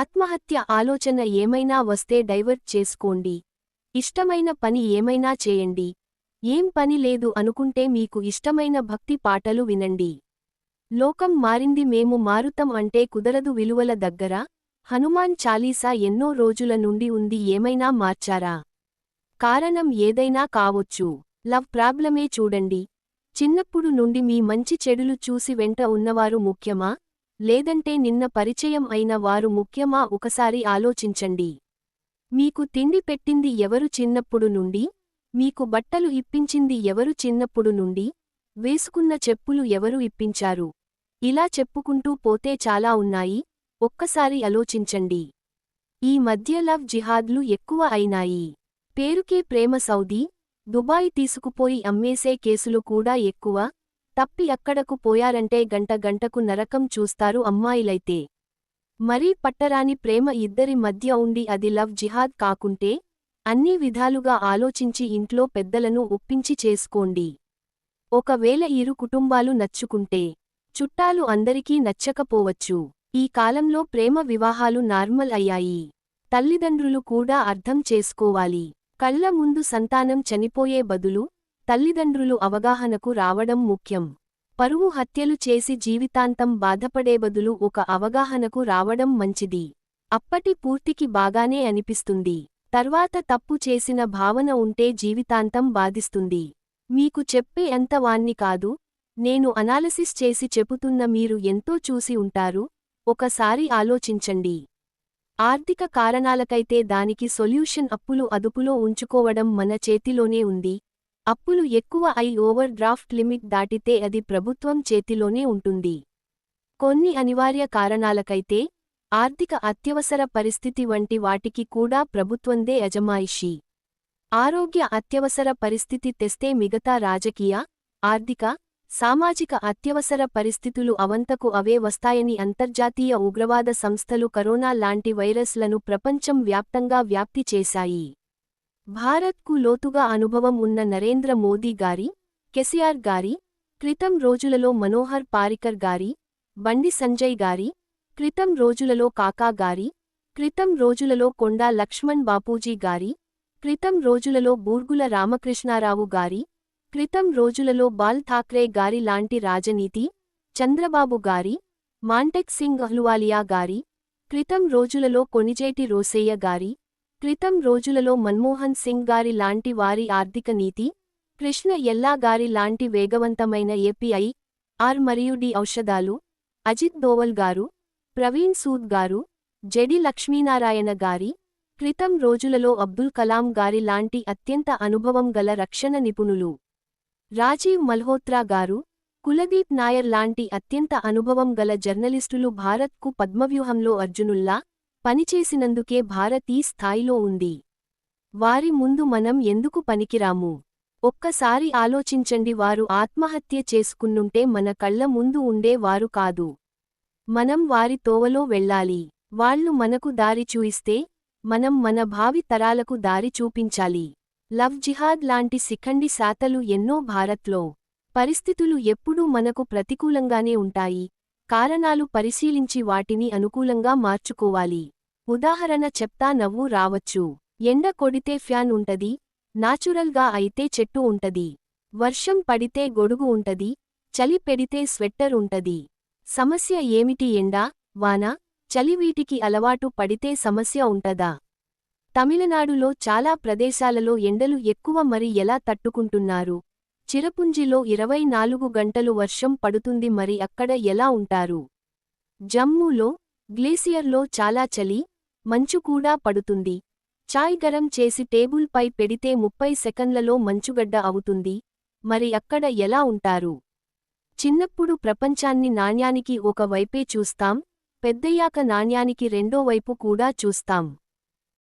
ఆత్మహత్య ఆలోచన ఏమైనా వస్తే డైవర్ట్ చేసుకోండి. ఇష్టమైన పని ఏమైనా చేయండి. ఏం పని లేదు అనుకుంటే మీకు ఇష్టమైన భక్తి పాటలు వినండి. లోకం మారింది మేము మారుతం అంటే కుదరదు విలువల దగ్గర. హనుమాన్ చాలీసా ఎన్నో రోజుల నుండి ఉంది ఏమైనా మార్చారా? కారణం ఏదైనా కావొచ్చు. లవ్ ప్రాబ్లమే చూడండి. చిన్నప్పుడు నుండి మీ మంచి చెడులు చూసి వెంట ఉన్నవారు ముఖ్యమా? లేదంటే నిన్న పరిచయం అయిన వారు ముఖ్యమా ఒకసారి ఆలోచించండి. మీకు తిండి పెట్టింది ఎవరు చిన్నప్పుడు నుండి? మీకు బట్టలు ఇప్పించింది ఎవరు చిన్నప్పుడు నుండి? వేసుకున్న చెప్పులు ఎవరు ఇప్పించారు? ఇలా చెప్పుకుంటూ పోతే చాలా ఉన్నాయి. ఒక్కసారి ఆలోచించండి. ఈ మధ్య లవ్ జిహాద్లు ఎక్కువ అయినాయి. పేరుకే ప్రేమ సౌదీ. దుబాయ్ తీసుకుపోయి అమ్మేసే కేసులు కూడా ఎక్కువ. తప్పి అక్కడకు పోయారంటే గంట గంటకు నరకం చూస్తారు అమ్మాయిలైతే. మరీ పట్టరాని ప్రేమ ఇద్దరి మధ్య ఉండి అది లవ్ జిహాద్ కాకుంటే అన్ని విధాలుగా ఆలోచించి ఇంట్లో పెద్దలను ఒప్పించి చేసుకోండి. ఒకవేళ ఇరు కుటుంబాలు నచ్చుకుంటే చుట్టాలు అందరికీ నచ్చకపోవచ్చు. ఈ కాలంలో ప్రేమ వివాహాలు నార్మల్ అయ్యాయి. తల్లిదండ్రులు కూడా అర్థం చేసుకోవాలి. కళ్ళ ముందు సంతానం చనిపోయే బదులు తల్లిదండ్రులు అవగాహనకు రావడం ముఖ్యం. పరువు హత్యలు చేసి జీవితాంతం బాధపడే బదులు ఒక అవగాహనకు రావడం మంచిది. అప్పటి పూర్తికి బాగానే అనిపిస్తుంది. తర్వాత తప్పు చేసిన భావన ఉంటే జీవితాంతం బాధిస్తుంది. మీకు చెప్పే అంతవాన్ని కాదు. నేను అనాలసిస్ చేసి చెబుతున్న మీరు ఎంతో చూసి ఉంటారు. ఒకసారి ఆలోచించండి. ఆర్థిక కారణాలకైతే దానికి సొల్యూషన్ అప్పులు అదుపులో ఉంచుకోవడం మన చేతిలోనే ఉంది. అప్పులు ఎక్కువ అయి ఓవర్ డ్రాఫ్ట్ లిమిట్ దాటితే అది ప్రభుత్వం చేతిలోనే ఉంటుంది. కొన్ని అనివార్య కారణాలకైతే ఆర్థిక అత్యవసర పరిస్థితి వంటి వాటికి కూడా ప్రభుత్వందే అజమాయిషీ ఆరోగ్య అత్యవసర పరిస్థితి తెస్తే మిగతా రాజకీయ ఆర్థిక సామాజిక అత్యవసర పరిస్థితులు అవంతకు అవే వస్తాయని అంతర్జాతీయ ఉగ్రవాద సంస్థలు కరోనా లాంటి వైరస్లను ప్రపంచం వ్యాప్తంగా వ్యాప్తి చేశాయి. భారత్కు లోతుగా అనుభవం ఉన్న నరేంద్ర మోదీ గారి కెసిఆర్ గారి క్రితం రోజులలో మనోహర్ పారికర్ గారి బండి సంజయ్ గారి క్రితం రోజులలో కాకా గారి క్రితం రోజులలో కొండా లక్ష్మణ్ బాపూజీ గారి క్రితం రోజులలో బూర్గుల రామకృష్ణారావు గారి క్రితం రోజులలో బాల్ ఠాక్రే గారి లాంటి రాజనీతి చంద్రబాబు గారి మాంటెక్ సింగ్ అహ్లువాలియా గారి క్రితం రోజులలో కొనిజేటి రోసయ్య గారి క్రితం రోజులలో మన్మోహన్ సింగ్ గారి లాంటి వారి ఆర్థిక నీతి కృష్ణ ఎల్లా గారి లాంటి వేగవంతమైన ఏపీఐ ఆర్ మరియు డి ఔషధాలు అజిత్ దోవల్ గారు ప్రవీణ్ సూద్ గారు జెడి లక్ష్మీనారాయణ గారి క్రితం రోజులలో అబ్దుల్ కలాం గారి లాంటి అత్యంత అనుభవం గల రక్షణ నిపుణులు. రాజీవ్ మల్హోత్రా గారు కులదీప్ నాయర్ లాంటి అత్యంత అనుభవం గల జర్నలిస్టులు భారత్కు పద్మవ్యూహంలో అర్జునుల్లా పనిచేసినందుకే భారత్ ఈ స్థాయిలో ఉంది. వారి ముందు మనం ఎందుకు పనికిరాము? ఒక్కసారి ఆలోచించండి వారు ఆత్మహత్య చేసుకున్నుంటే మన కళ్ళ ముందు ఉండే వారు కాదు. మనం వారి తోవలో వెళ్ళాలి. వాళ్ళు మనకు దారి చూయిస్తే మనం మన భావి తరాలకు దారి చూపించాలి. లవ్ జిహాద్ లాంటి శిఖండి శాతలు ఎన్నో భారత్లో పరిస్థితులు ఎప్పుడూ మనకు ప్రతికూలంగానే ఉంటాయి. కారణాలు పరిశీలించి వాటిని అనుకూలంగా మార్చుకోవాలి. ఉదాహరణ చెప్తా నవ్వు రావచ్చు. ఎండ కొడితే ఫ్యాన్ ఉంటది నాచురల్గా అయితే చెట్టు ఉంటది. వర్షం పడితే గొడుగు ఉంటది చలి పెడితే స్వెట్టర్ ఉంటది. సమస్య ఏమిటి ఎండా వాన? చలి వీటికి అలవాటు పడితే సమస్య ఉంటదా? తమిళనాడులో చాలా ప్రదేశాలలో ఎండలు ఎక్కువ మరి ఎలా తట్టుకుంటున్నారు? చిరపుంజిలో ఇరవై నాలుగు గంటలు వర్షం పడుతుంది మరి అక్కడ ఎలా ఉంటారు? జమ్మూలో గ్లేసియర్లో చాలా చలి మంచు కూడా పడుతుంది. చాయ్ గరం చేసి టేబుల్పై పెడితే ముప్పై సెకండ్లలో మంచుగడ్డ అవుతుంది. మరి అక్కడ ఎలా ఉంటారు? చిన్నప్పుడు ప్రపంచాన్ని నాణ్యానికి ఒక వైపే చూస్తాం పెద్దయ్యాక నాణ్యానికి రెండో వైపు కూడా చూస్తాం.